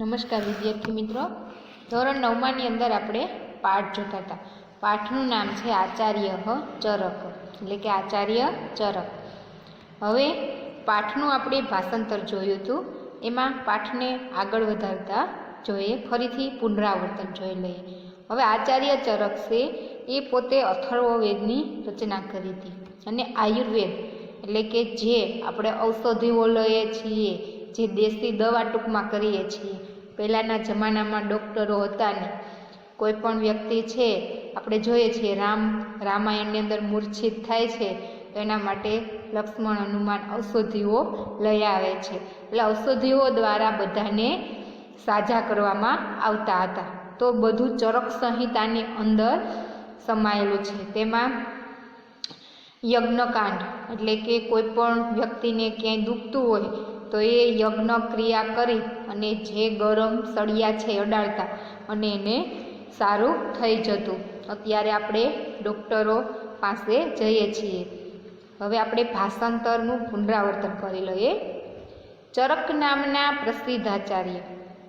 નમસ્કાર વિદ્યાર્થી મિત્રો. ધોરણ નવમાની અંદર આપણે પાઠ જોતા હતા. પાઠનું નામ છે આચાર્ય ચરક, એટલે કે આચાર્ય ચરક. હવે પાઠનું આપણે ભાષાંતર જોયું હતું. એમાં પાઠને આગળ વધારતા જોઈએ, ફરીથી પુનરાવર્તન જોઈ લઈએ. હવે આચાર્ય ચરક છે, એ પોતે અથર્વવેદની રચના કરી હતી. અને આયુર્વેદ, એટલે કે જે આપણે ઔષધિઓ લઈએ છીએ જે દેશી દવા ટૂંકમાં કરીએ છીએ. પહેલાંના જમાનામાં ડૉક્ટરો હતા ને. કોઈ પણ વ્યક્તિ છે, આપણે જોઈએ છીએ રામ, રામાયણની અંદર મૂર્છિત થાય છે, એના માટે લક્ષ્મણ હનુમાન ઔષધિઓ લઈ આવે છે. એટલે ઔષધિઓ દ્વારા બધાને સાજા કરવામાં આવતા હતા. તો બધું ચરક સંહિતાની અંદર સમાયેલું છે. તેમાં યજ્ઞકાંડ, એટલે કે કોઈ પણ વ્યક્તિને ક્યાંય દુખતું હોય તો એ યજ્ઞ ક્રિયા કરી અને જે ગરમ સળિયા છે અડાડતા અને એને સારું થઈ જતું. અત્યારે આપણે ડૉક્ટરો પાસે જઈએ છીએ. હવે આપણે ભાષાંતરનું પુનરાવર્તન કરી લઈએ. ચરક નામના પ્રસિદ્ધ આચાર્ય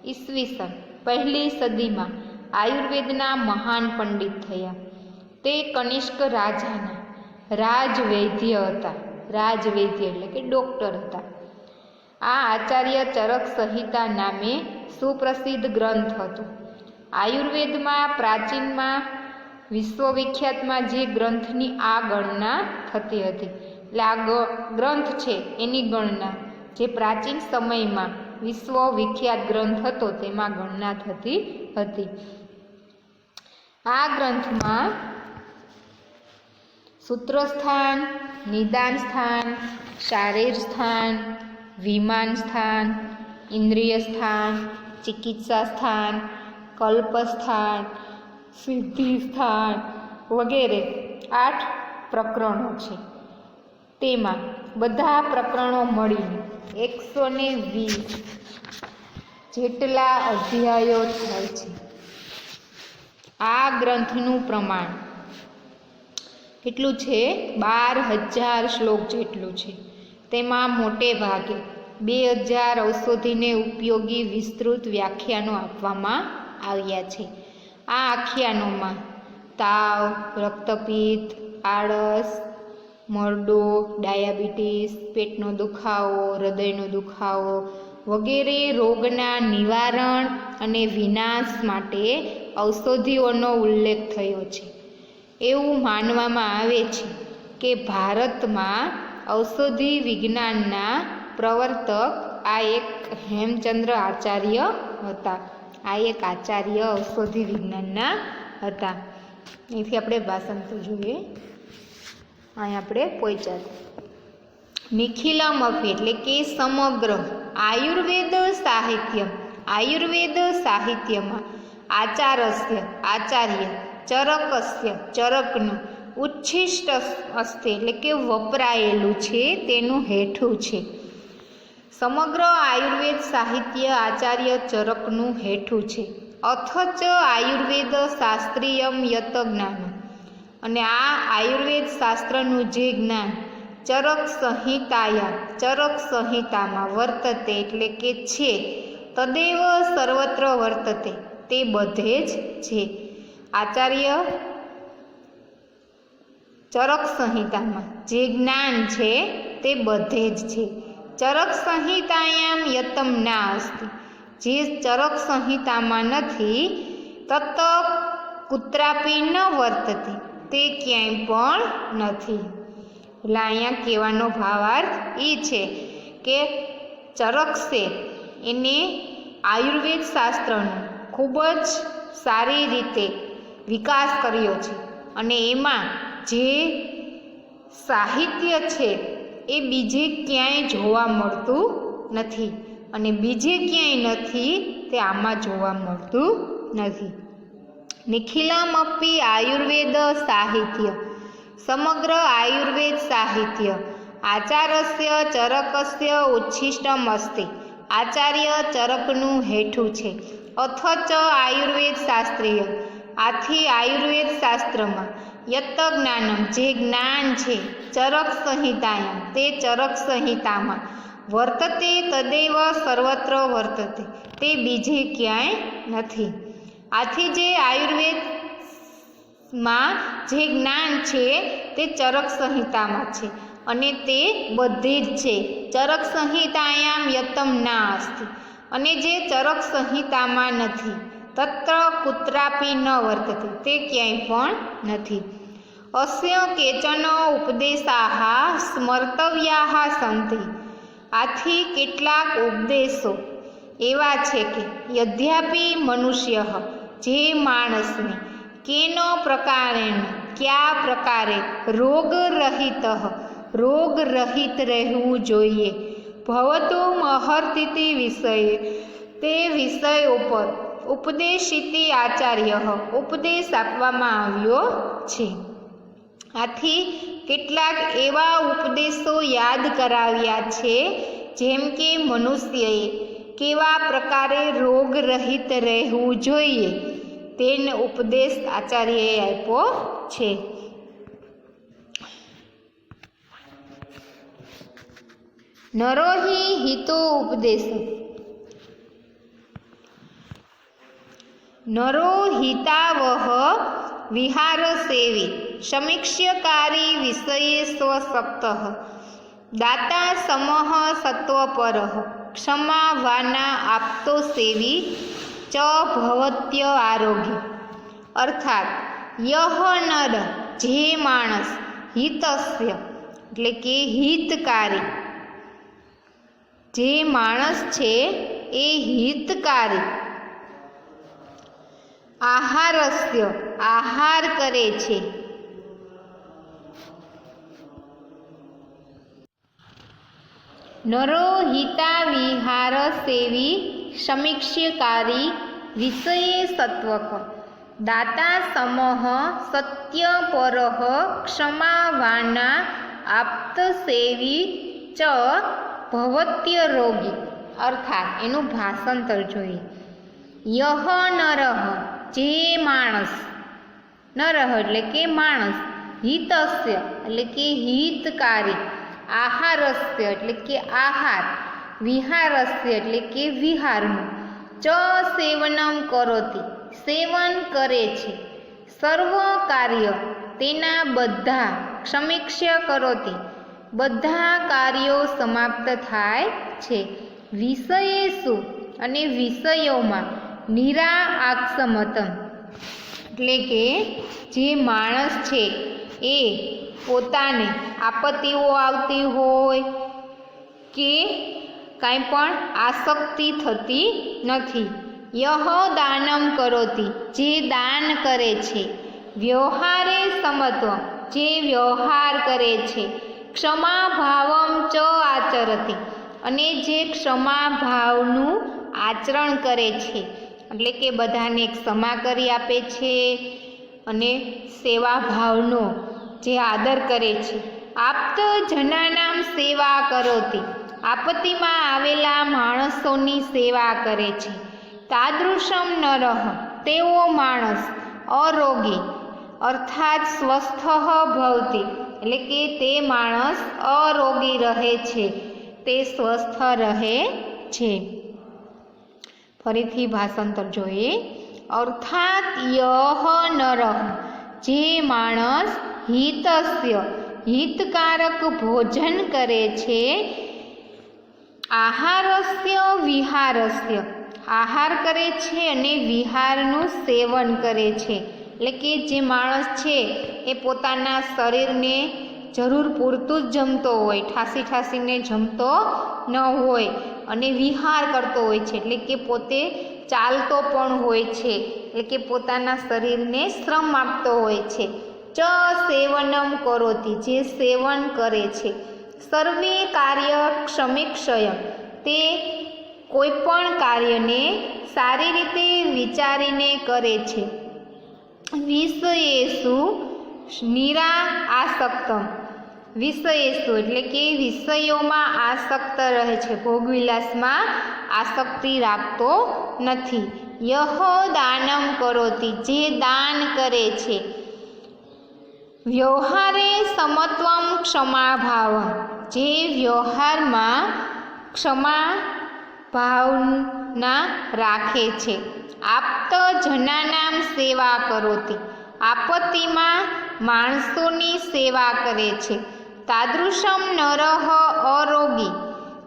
ઈસવીસન પહેલી સદીમાં આયુર્વેદના મહાન પંડિત થયા. તે કનિષ્ક રાજાના રાજવૈદ્ય હતા. રાજવૈદ્ય એટલે કે ડૉક્ટર હતા. આ આચાર્ય ચરક સંહિતા નામે સુપ્રસિદ્ધ ગ્રંથ હતો. આયુર્વેદમાં, પ્રાચીનમાં, વિશ્વવિખ્યાતમાં જે ગ્રંથની આ ગણના થતી હતી. એટલે આ ગ્રંથ છે એની ગણના. જે પ્રાચીન સમયમાં વિશ્વવિખ્યાત ગ્રંથ હતો તેમાં ગણના થતી હતી. આ ગ્રંથમાં સૂત્રસ્થાન નિદાન સ્થાન શારીર સ્થાન વિમાન સ્થાન ઇન્દ્રિય સ્થાન ચિકિત્સા સ્થાન કલ્પસ્થાન સિદ્ધિ સ્થાન વગેરે આઠ પ્રકરણો છે. તેમાં બધા પ્રકરણો મળીને એકસો ને વીસ જેટલા અધ્યાયો થાય છે. આ ગ્રંથનું પ્રમાણ કેટલું છે? બાર હજાર શ્લોક જેટલું છે. તેમાં મોટે ભાગે બે હજાર ઔષધિને ઉપયોગી વિસ્તૃત વ્યાખ્યાનો આપવામાં આવ્યા છે. આ આખ્યાનોમાં તાવ, રક્તપિત્ત, આળસ, મરડો, ડાયાબિટીસ, પેટનો દુખાવો, હૃદયનો દુખાવો વગેરે રોગના નિવારણ અને વિનાશ માટે ઔષધિઓનો ઉલ્લેખ થયો છે. એવું માનવામાં આવે છે કે ભારતમાં ઔષધિ વિજ્ઞાનના પ્રવર્તક આ એક હેમચંદ્ર આચાર્ય હતા. આ એક આચાર્ય ઔષધિ વિજ્ઞાનના હતા. અહીંથી આપણે ભાષાંતર જોઈએ. અહીં આપણે પહોંચ્યા નિખિલમ અફી એટલે કે સમગ્ર આયુર્વેદ સાહિત્ય આયુર્વેદ સાહિત્યમાં આચારસ્ય, આચાર્ય, ચરકસ્ય, ચરકનું, ઉચ્છિષ્ટ અસ્તે એટલે કે વપરાયેલું છે તેનું હેઠું છે. સમગ્ર આયુર્વેદ સાહિત્ય આચાર્ય ચરકનું હેઠું છે. અથચ આયુર્વેદ શાસ્ત્રીયમ યત જ્ઞાન. અને આ આયુર્વેદ શાસ્ત્રનું જે જ્ઞાન ચરક સંહિતાયા, ચરક સંહિતામાં વર્તતે એટલે કે છે, તદેવ સર્વત્ર વર્તતે, તે બધે જ છે. આચાર્ય ચરક સંહિતામાં જે જ્ઞાન છે, તે બધે જ છે. ચરક સંહિતાયામ યતમ નાસ્તિ. જે ચરક સંહિતામાં નથી તત કુત્રાપી ન વર્તતી, તે ક્યાંય પણ નથી. એટલે અહીંયા કહેવાનો ભાવાર્થ એ છે કે ચરકશે એને આયુર્વેદ શાસ્ત્રનો ખૂબ જ સારી રીતે વિકાસ કર્યો છે. અને એમાં જે સાહિત્ય છે એ બીજે ક્યાંય જોવા મળતું નથી. અને બીજે ક્યાંય નથી, તે આમાં જોવા મળતું નથી. નિખિલામપી આયુર્વેદ સાહિત્ય. સમગ્ર આયુર્વેદ સાહિત્ય. આચારસ્ય ચરકસ્ય ઉચ્છિષ્ટમ અસ્તિ આચાર્ય ચરકનું હેઠું છે. અથચ આયુર્વેદ શાસ્ત્રીય. આથી આયુર્વેદ શાસ્ત્રમાં. યત જ્ઞાનમ જે જ્ઞાન છે, ચરક સંહિતાયમ. તે ચરક સંહિતામાં વર્તતે તદેવ સર્વત્ર વર્તતે. તે બીજે ક્યાંય નથી. આથી જે આયુર્વેદમાં જે જ્ઞાન છે, તે ચરક સંહિતામાં છે. અને તે બધી જ છે. ચરક સંહિતાયામ યતમ ના અસ્તિ અને જે ચરક સંહિતામાં નથી. તત્ર કુત્રાપી ન વર્તતે, તે ક્યાંય પણ નથી. અસ્ય કેચન ઉપદેશાહ સ્મર્તવ્યાહ સંતિ. આથી કેટલાક ઉપદેશો એવા છે કે, યદ્યાપી મનુષ્ય, જે માણસને કેનો પ્રકારેણ, કયા પ્રકારે રોગરહિત રોગરહિત રહેવું જોઈએ, ભવતો મહર્તિતિ વિષયે, તે વિષય ઉપર ઉપદેશિતિ આચાર્ય. ઉપદેશ આપવામાં આવ્યો છે. આથી કેટલાક એવા ઉપદેશો યાદ કરાવ્યા છે, જેમ કે મનુષ્યએ કેવા પ્રકારે રોગરહિત રહેવું જોઈએ તેનો ઉપદેશ આચાર્યએ આપ્યો છે. નરોહિ હિતો ઉપદેશ નરો વિહાર સેવી સમીક્ષ્યકારી વિષયે સ્વસપ્ત દાતા સમઃ સત્વપર ક્ષમા વાના આપતો સેવી ચ ભવત્ય આરોગ્ય અર્થાત યહ નર જે માણસ હિતસ્ય એટલે કે હિતકારી। જે માણસ છે, એ હિતકારી। આહારસ્ય, આહાર કરે છે. નરો હિતા વિહાર સેવી સમીક્ષ્યકારી વિષયે સત્વક. દાતા સમઃ સત્ય પરઃ ક્ષમાવાના આપ્ત સેવી ચ ભવત્ય રોગી. અર્થાત એનું ભાષાંતર જોઈએ. યહ નરહ જે માણસ. નરહ એટલે કે માણસ. હિતસ્ય એટલે કે હિતકારી. આહારસ્ય એટલે કે આહાર. વિહારસ્ય એટલે કે વિહારનું. ચ સેવનમ કરોતી. સેવન કરે છે. સર્વ કાર્ય તેના બધા સમીક્ષા કરોતી. બધા કાર્યો સમાપ્ત થાય છે. વિષયે શું? અને વિષયોમાં નિરા આક્ષમતમ એટલે કે જે માણસ છે, એ પોતાને આપત્તિઓ આવતી હોય કે કાંઈ પણ આસક્તિ થતી નથી. યહ દાનમ કરોતી, જે દાન કરે છે. વ્યવહારે સમત્વ, જે વ્યવહાર કરે છે. ક્ષમા ભાવમ ચ આચરતી, અને જે ક્ષમા ભાવનું આચરણ કરે છે. એટલે કે બધાને ક્ષમા કરી આપે છે અને સેવા ભાવનો જે આદર કરે છે. આપ્ત જનાનામ સેવા કરોતી આપત્તિમાં આવેલા માણસોની સેવા કરે છે. તાદૃશમ નરહ તેવો માણસ, અરોગી, અર્થાત સ્વસ્થ ભવતી. એટલે કે તે માણસ અરોગી રહે છે. તે સ્વસ્થ રહે છે. ફરીથી ભાષાંતર જોઈએ. અર્થાત યહ નર, જે માણસ હિતસ્ય, હિતકારક ભોજન કરે છે, આહારસ્ય, વિહારસ્ય. આહાર કરે છે અને વિહારનું સેવન કરે છે. એટલે કે જે માણસ છે, એ પોતાના શરીરને જરૂર પૂરતું જ જમતો હોય, ઠાસી ઠાસીને જમતો ન હોય અને વિહાર કરતો હોય છે, એટલે કે પોતે ચાલતો પણ હોય છે, એટલે કે પોતાના શરીરને શ્રમ આપતો હોય છે. ચ સેવનમ કરોતી, જે સેવન કરે છે. સર્વે કાર્ય ક્ષમિક્ષય તે કોઈપણ કાર્યને સારી રીતે વિચારીને કરે છે. વિષયેશુ નિરા વિષયેશુ એટલે કે વિષયોમાં આસક્ત રહે છે. ભોગવિલાસમાં આસક્તિ રાખતો નથી. યહ દાનમ કરોતી, જે દાન કરે છે. વ્યવહારે સમત્વમ ક્ષમાભાવ. જે વ્યવહારમાં ક્ષમા ભાવના રાખે છે. આપત જનાનામ સેવા કરોતી. આપત્તિમાં માણસોની સેવા કરે છે. તાદૃશમ નરહ અરોગી.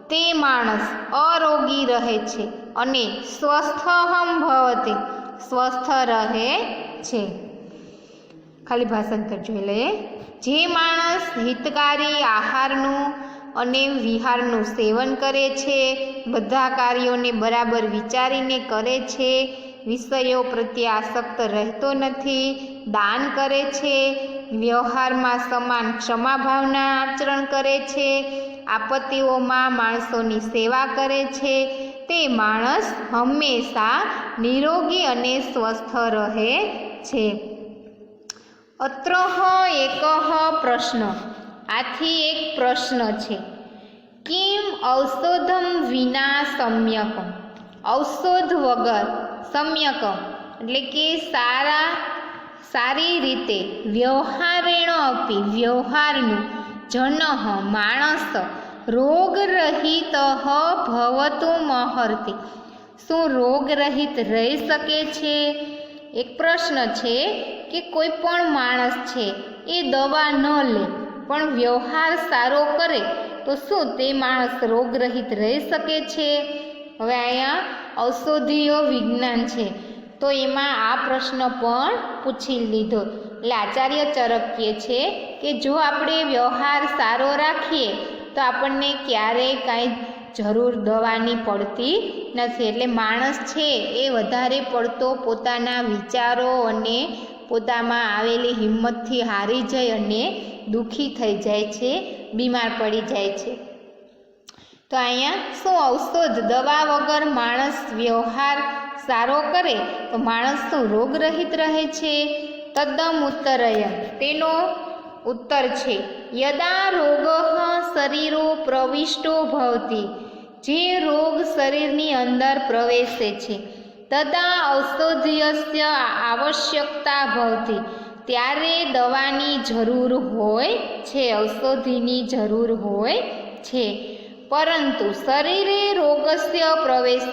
તે માણસ અરોગી રહે છે અને સ્વસ્થહમ ભવતે. સ્વસ્થ રહે છે. ખાલી ભાષાંતર જોઈ લઈએ. જે માણસ હિતકારી આહારનું અને વિહારનું સેવન કરે છે, બધા કાર્યોને બરાબર વિચારીને કરે છે વિષયો પ્રત્યે આસક્ત રહેતો નથી, દાન કરે છે, વ્યવહારમાં સમાન ક્ષમાભાવના આચરણ કરે છે, આપત્તિઓમાં માણસોની સેવા કરે છે, તે માણસ હંમેશા નિરોગી અને સ્વસ્થ રહે છે. અત્ર એક પ્રશ્ન. આથી એક પ્રશ્ન છે. કિમ ઔષધમ વિના સમ્યકમ? ઔષધ વગર સમ્યકમ એટલે કે સારા, સારી રીતે વ્યવહારેણ અપી, વ્યવહારનું જન માણસ, રોગરહિત ભવતું મહર્તિ. શું રોગરહિત રહી શકે છે? એક પ્રશ્ન છે કે કોઈ પણ માણસ છે, એ દવા ન લે, પણ વ્યવહાર સારો કરે, તો શું તે માણસ રોગરહિત રહી શકે છે? હવે અહીંયા ઔષધિઓ વિજ્ઞાન છે. તો એમાં આ પ્રશ્ન પણ પૂછી લીધો. એટલે આચાર્ય ચરક કહે છે કે જો આપણે વ્યવહાર સારો રાખીએ, તો આપણને ક્યારેય કાંઈ જરૂર દવાની પડતી નથી. એટલે માણસ છે એ વધારે પડતો પોતાના વિચારો અને પોતામાં આવેલી હિંમતથી હારી જાય અને દુઃખી થઈ જાય છે, બીમાર પડી જાય છે. તો અહીંયા શું ઔષધ, દવા વગર માણસ વ્યવહાર સારો કરે, તો માણસ તો રોગરહિત રહે છે? તદ્દમ ઉત્તરય. તેનો ઉત્તર છે, યદા રોગ શરીરો પ્રવિષ્ટો ભવતી. જે રોગ શરીરની અંદર પ્રવેશે છે, તદા ઔષધ્યસ્ય આવશ્યકતા ભવતી. ત્યારે દવાની જરૂર હોય છે, ઔષધિની જરૂર હોય છે. પરંતુ શરીરે રોગસ્ય પ્રવેશ,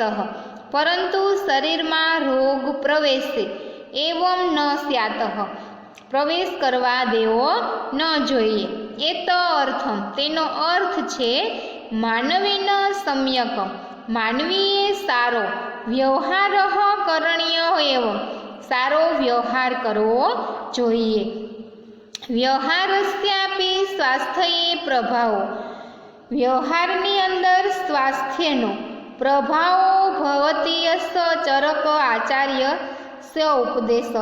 પરંતુ શરીરમાં રોગ પ્રવેશે, એવમ ન સ્યાત. પ્રવેશ કરવા દેવો ન જોઈએ. એ તો અર્થમ. તેનો અર્થ છે માનવીન સમ્યક. માનવીએ સારો વ્યવહાર કરણીય એવો સારો વ્યવહાર કરવો જોઈએ. વ્યવહારસ્યાપી સ્વાસ્થ્યએ પ્રભાવો. વ્યવહારની અંદર સ્વાસ્થ્યનો પ્રભાવો ભવતીયસ ચરક આચાર્ય સ ઉપદેશ.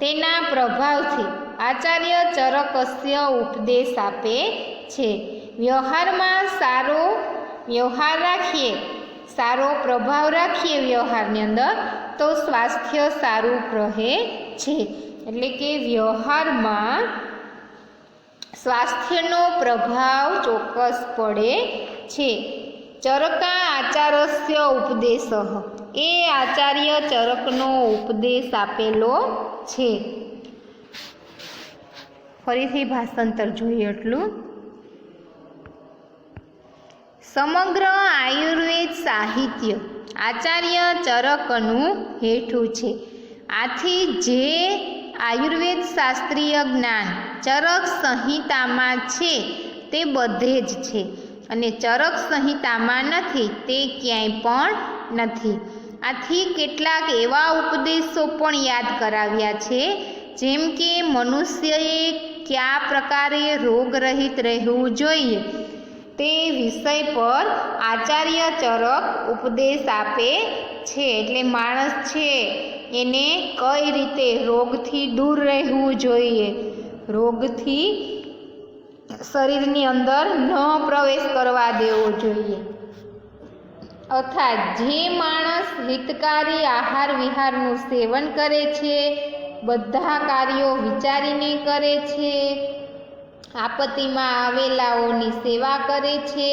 તેના પ્રભાવથી આચાર્ય ચરકસ્ય ઉપદેશ આપે છે. વ્યવહારમાં સારો વ્યવહાર રાખીએ, સારો પ્રભાવ રાખીએ વ્યવહારની અંદર, તો સ્વાસ્થ્ય સારું રહે છે. એટલે કે વ્યવહારમાં સ્વાસ્થ્યનો પ્રભાવ ચોક્કસ પડે છે. ચરકા આચારસ્ય ઉપદેશ. એ આચાર્ય ચરકનો ઉપદેશ આપેલો છે. ફરીથી ભાષાંતર જોઈએ એટલું. સમગ્ર આયુર્વેદ સાહિત્ય આચાર્ય ચરકનું હેઠું છે. આથી જે આયુર્વેદ શાસ્ત્રીય જ્ઞાન ચરક સંહિતામાં છે, તે બધે જ છે. અને ચરક સંહિતામાં નથી, તે ક્યાંય પણ નથી. આથી કેટલાક એવા ઉપદેશો પણ યાદ કરાવ્યા છે, જેમ કે મનુષ્યએ કયા પ્રકારે રોગરહિત રહેવું જોઈએ, તે વિષય પર આચાર્ય ચરક ઉપદેશ આપે છે. એટલે માણસ છે, એને કઈ રીતે રોગથી દૂર રહેવું જોઈએ? રોગથી શરીરની અંદર ન પ્રવેશ કરવા દેવો જોઈએ. અર્થાત જે માણસ હિતકારી આહાર વિહારનું સેવન કરે છે, બધા કાર્યો વિચારીને કરે છે, આપત્તિમાં આવેલાઓની સેવા કરે છે,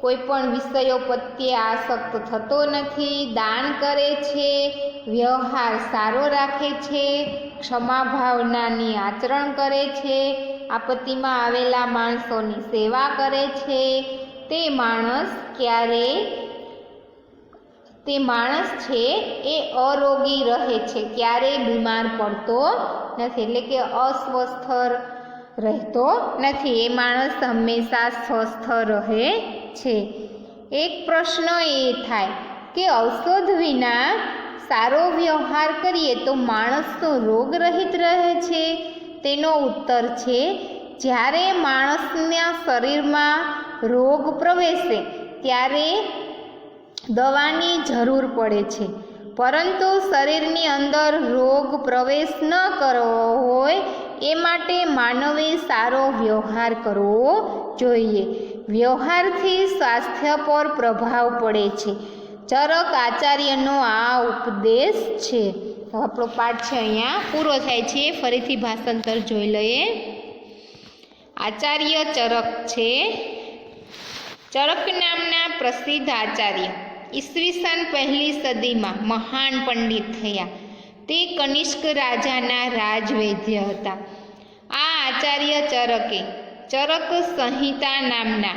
કોઈ પણ વિષયો પ્રત્યે આસક્ત થતો નથી, દાન કરે છે વ્યવહાર સારો રાખે છે ક્ષમા ભાવનાની આચરણ કરે છે, આપત્તિમાં આવેલા માણસોની સેવા કરે છે. તે માણસ ક્યારે, તે માણસ છે એ અરોગી રહે છે ક્યારેય બીમાર પડતો નથી, એટલે કે અસ્વસ્થ રહેતો નથી. એ માણસ હંમેશા સ્વસ્થ રહે છે. એક પ્રશ્ન એ થાય કે ઔષધ વિના સારો વ્યવહાર કરીએ તો માણસનો રોગરહિત રહે છે. તેનો ઉત્તર છે, જ્યારે માણસના શરીરમાં રોગ પ્રવેશે, ત્યારે દવાની જરૂર પડે છે. પરંતુ શરીરની અંદર રોગ પ્રવેશ ન કરવો હોય, એ માટે માનવે સારો વ્યવહાર કરવો જોઈએ. વ્યવહારથી સ્વાસ્થ્ય પર પ્રભાવ પડે છે. ચરક આચાર્યનો આ ઉપદેશ છે. તો આપણો પાઠ છે અહીંયા. પૂરો થાય છે. ફરીથી ભાષાંતર જોઈ લઈએ. આચાર્ય ચરક છે. ચરક નામના પ્રસિદ્ધ આચાર્ય ઈસવીસન પહેલી સદીમાં મહાન પંડિત થયા. તે કનિષ્ક રાજાના રાજવૈદ્ય હતા. આ આચાર્ય ચરકે ચરક સંહિતા નામના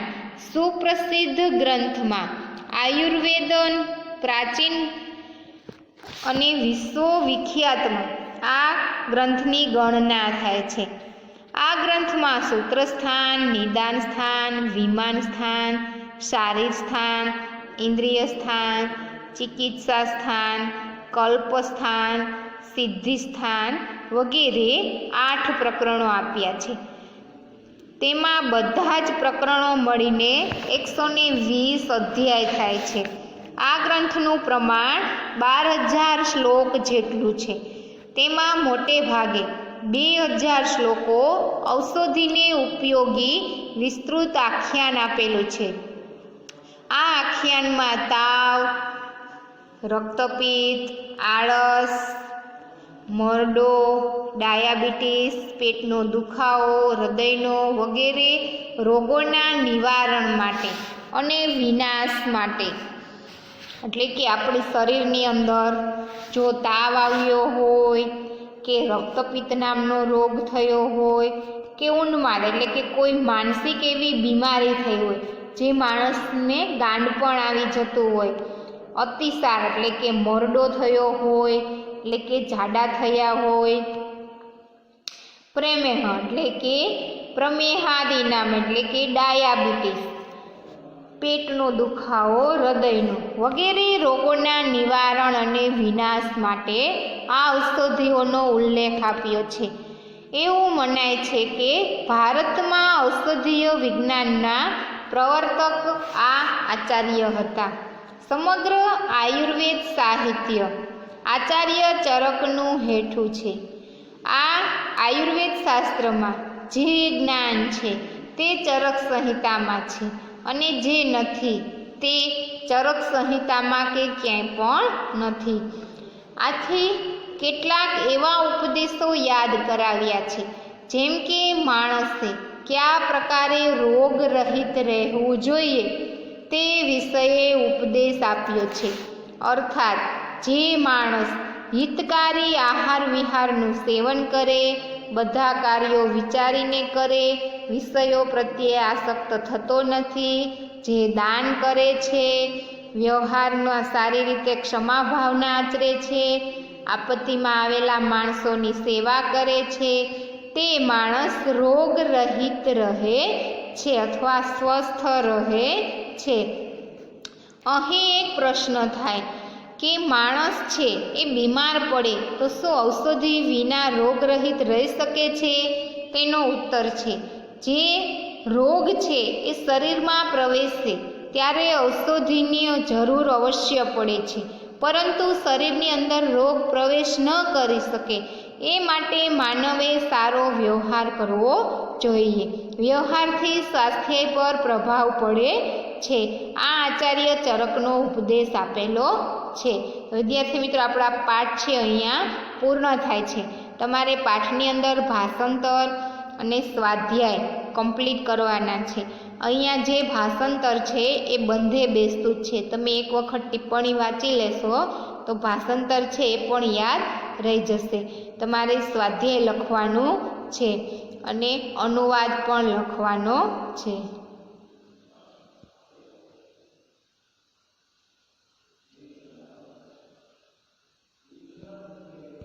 સુપ્રસિદ્ધ ગ્રંથમાં આયુર્વેદન, પ્રાચીન અને વિશ્વવિખ્યાતમાં આ ગ્રંથની ગણના થાય છે. આ ગ્રંથમાં સૂત્રસ્થાન નિદાન સ્થાન વિમાન સ્થાન શારીર સ્થાન ઇન્દ્રિય સ્થાન ચિકિત્સા સ્થાન કલ્પસ્થાન સિદ્ધિ સ્થાન વગેરે આઠ પ્રકરણો આપ્યા છે. તેમાં બધા જ પ્રકરણો મળીને એકસો ને વીસ અધ્યાય થાય છે. આ ગ્રંથનું પ્રમાણ બાર હજાર શ્લોક જેટલું છે. તેમાં મોટે ભાગે બે હજાર શ્લોકો ઔષધિને ઉપયોગી વિસ્તૃત આખ્યાન આપેલું છે. આ આખ્યાનમાં તાવ, રક્તપિત્ત, આળસ મરડો, ડાયાબિટીસ, પેટનો દુખાવો, હૃદયનો વગેરે રોગોના નિવારણ માટે અને વિનાશ માટે. એટલે કે આપણી શરીરની અંદર જો તાવ આવ્યો હોય કે રક્તપિત્ત નામનો રોગ થયો હોય કે ઉન્માદ એટલે કે કોઈ માનસિક એવી બીમારી થઈ હોય જે માણસને ગાંડ પણ આવી જતું હોય, અતિસાર એટલે કે મરડો થયો હોય એટલે કે જાડા થયા હોય. પ્રેમેહ એટલે કે પ્રમેહાદી નામ એટલે કે ડાયાબિટીસ. પેટનો દુખાવો, હૃદયનો વગેરે રોગોના નિવારણ અને વિનાશ માટે આ ઔષધિઓનો ઉલ્લેખ આપ્યો છે. એવું મનાય છે કે ભારતમાં ઔષધીય વિજ્ઞાનના પ્રવર્તક આ આચાર્ય હતા. સમગ્ર આયુર્વેદ સાહિત્ય આચાર્ય ચરકનું હેઠું છે. આ આયુર્વેદ શાસ્ત્રમાં જે જ્ઞાન છે તે ચરક સંહિતામાં છે અને જે નથી તે ચરક સંહિતામાં કે ક્યાંય પણ નથી. આથી કેટલાક એવા ઉપદેશો યાદ કરાવ્યા છે, જેમ કે માણસે કયા પ્રકારે રોગ રહિત રહેવું જોઈએ તે વિષયે ઉપદેશ આપ્યો છે. અર્થાત જે માણસ હિતકારી આહાર વિહારનું સેવન કરે, બધા કાર્યો વિચારીને કરે, વિષયો પ્રત્યે આસક્ત થતો નથી, જે દાન કરે છે, વ્યવહારમાં સારી રીતે ક્ષમા ભાવના આચરે છે, આપત્તિમાં આવેલા માણસોની સેવા કરે છે, તે માણસ રોગ રહિત રહે છે અથવા સ્વસ્થ રહે છે. અહીં એક પ્રશ્ન થાય. કે માણસ છે એ બીમાર પડે, તો શું ઔષધિ વિના રોગરહિત રહી શકે છે? તેનો ઉત્તર છે, જે રોગ છે એ શરીરમાં પ્રવેશે, ત્યારે ઔષધિની જરૂર અવશ્ય પડે છે. પરંતુ શરીરની અંદર રોગ પ્રવેશ ન કરી શકે એ માટે માનવે સારો વ્યવહાર કરવો જોઈએ. વ્યવહારથી સ્વાસ્થ્ય પર પ્રભાવ પડે છે. આ આચાર્ય ચરકનો ઉપદેશ આપેલો છે. વિદ્યાર્થી મિત્રો, આપણા પાઠ છે અહીંયા પૂર્ણ થાય છે. તમારે પાઠની અંદર ભાષાંતર અને સ્વાધ્યાય કમ્પ્લીટ કરવાના છે. અહીંયા જે ભાષાંતર છે એ બંધે બેસતું જ છે. તમે એક વખત ટિપ્પણી વાંચી લેશો તો ભાષાંતર છે એ પણ યાદ રહી જશે. તમારે સ્વાધ્યાય લખવાનું છે અને અનુવાદ પણ લખવાનો છે.